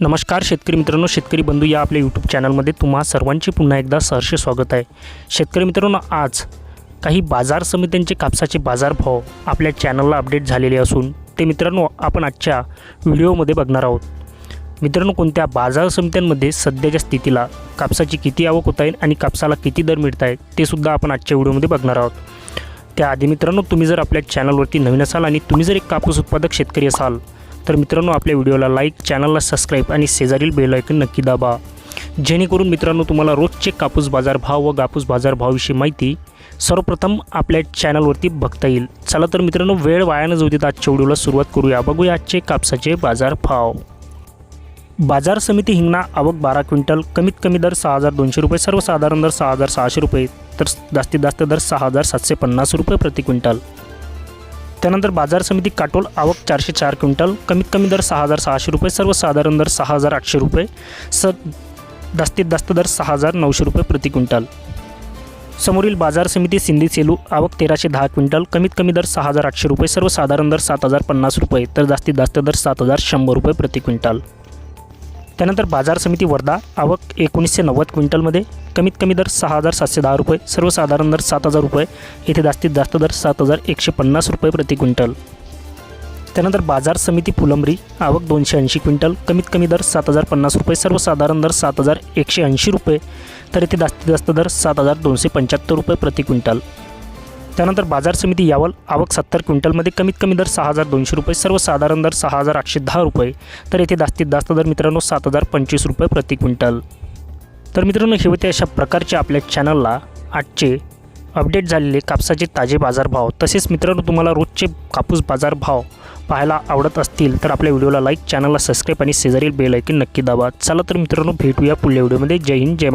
नमस्कार शेतकरी मित्रांनो शेतकरी बंधू या आपल्या यूट्यूब चॅनलमध्ये तुम्हा सर्वांचे पुन्हा एकदा सहर्ष स्वागत आहे. शेतकरी मित्रांनो आज काही बाजार समित्यांचे कापसाचे बाजारभाव आपल्या चॅनलला अपडेट झालेले असून ते मित्रांनो आपण आजच्या व्हिडिओमध्ये बघणार आहोत. मित्रांनो कोणत्या बाजार समित्यांमध्ये सध्याच्या स्थितीला कापसाची किती आवक होत आहे आणि कापसाला किती दर मिळत आहे ते सुद्धा आपण आजच्या व्हिडिओमध्ये बघणार आहोत. त्याआधी मित्रांनो तुम्ही जर आपल्या चॅनलवरती नवीन असाल आणि तुम्ही जर एक कापूस उत्पादक शेतकरी असाल तर मित्रांनो आपल्या व्हिडिओला लाईक चॅनलला सबस्क्राईब आणि शेजारील बेलायकन नक्की दाबा. जेणेकरून मित्रांनो तुम्हाला रोजचे कापूस बाजारभाव व कापूस बाजारभावाविषयी माहिती सर्वप्रथम आपल्या चॅनलवरती बघता येईल. चला तर मित्रांनो वेळ वाया जाऊ देत आजच्या व्हिडिओला सुरुवात करूया. बघूया आजचे कापसाचे बाजारभाव बाजार समिती हिंगणा आवक बारा क्विंटल कमीत कमी दर सहा हजार दोनशे रुपये सर्वसाधारण दर सहा हजार सहाशे रुपये तर जास्तीत जास्त दर सहा हजार सातशे पन्नास रुपये प्रति क्विंटल. त्यानंतर बाजार समिती काटोल आवक चारशे चार क्विंटल कमीत कमी दर सहा हजार सहाशे रुपये सर्वसाधारण दर सहा हजार आठशे रुपये स जास्तीत जास्त दर सहा हजार नऊशे रुपये प्रति क्विंटल. समोरील बाजार समिती सिंधी सेलू आवक तेराशे दहा क्विंटल कमीत कमी दर सहा हजार आठशे रुपये सर्वसाधारण दर सात हजार पन्नास रुपये तर जास्तीत जास्त दर सात हजार शंभर रुपये प्रति क्विंटल. त्यानंतर बाजार समिती वर्धा आवक एकोणीसशे नव्वद क्विंटलमध्ये कमीत कमी दर सहा हजार सातशे दहा रुपये सर्वसाधारण दर सात हजार रुपये येथे जास्तीत जास्त दर सात हजार एकशे पन्नास रुपये प्रति क्विंटल. त्यानंतर बाजार समिती फुलंबरी आवक दोनशे ऐंशी क्विंटल कमीत कमी दर सात हजार पन्नास रुपये सर्वसाधारण दर सात हजार एकशे ऐंशी रुपये तर येथे जास्तीत जास्त दर सात हजार दोनशे पंच्याहत्तर रुपये प्रति क्विंटल. त्यानंतर बाजार समिती यावल आवक सत्तर क्विंटलमध्ये कमीत कमी दर सहा हजार दोनशे रुपये सर्वसाधारण दर सहा हजार आठशे दहा रुपये तर येथे जास्तीत जास्त दर मित्रांनो सात हजार पंचवीस रुपये प्रति क्विंटल. तर मित्रांनो हे होते अशा प्रकारचे आपल्या चॅनलला आजचे अपडेट झालेले कापसाचे ताजे बाजारभाव. तसेच मित्रांनो तुम्हाला रोजचे कापूस बाजारभाव पाहायला आवडत असतील तर आपल्या व्हिडिओला लाईक चॅनलला सबस्क्राईब आणि शेजारील बेल ऐकून नक्की दाबा. चला तर मित्रांनो भेटूया पुढल्या व्हिडिओमध्ये. जय हिंद जय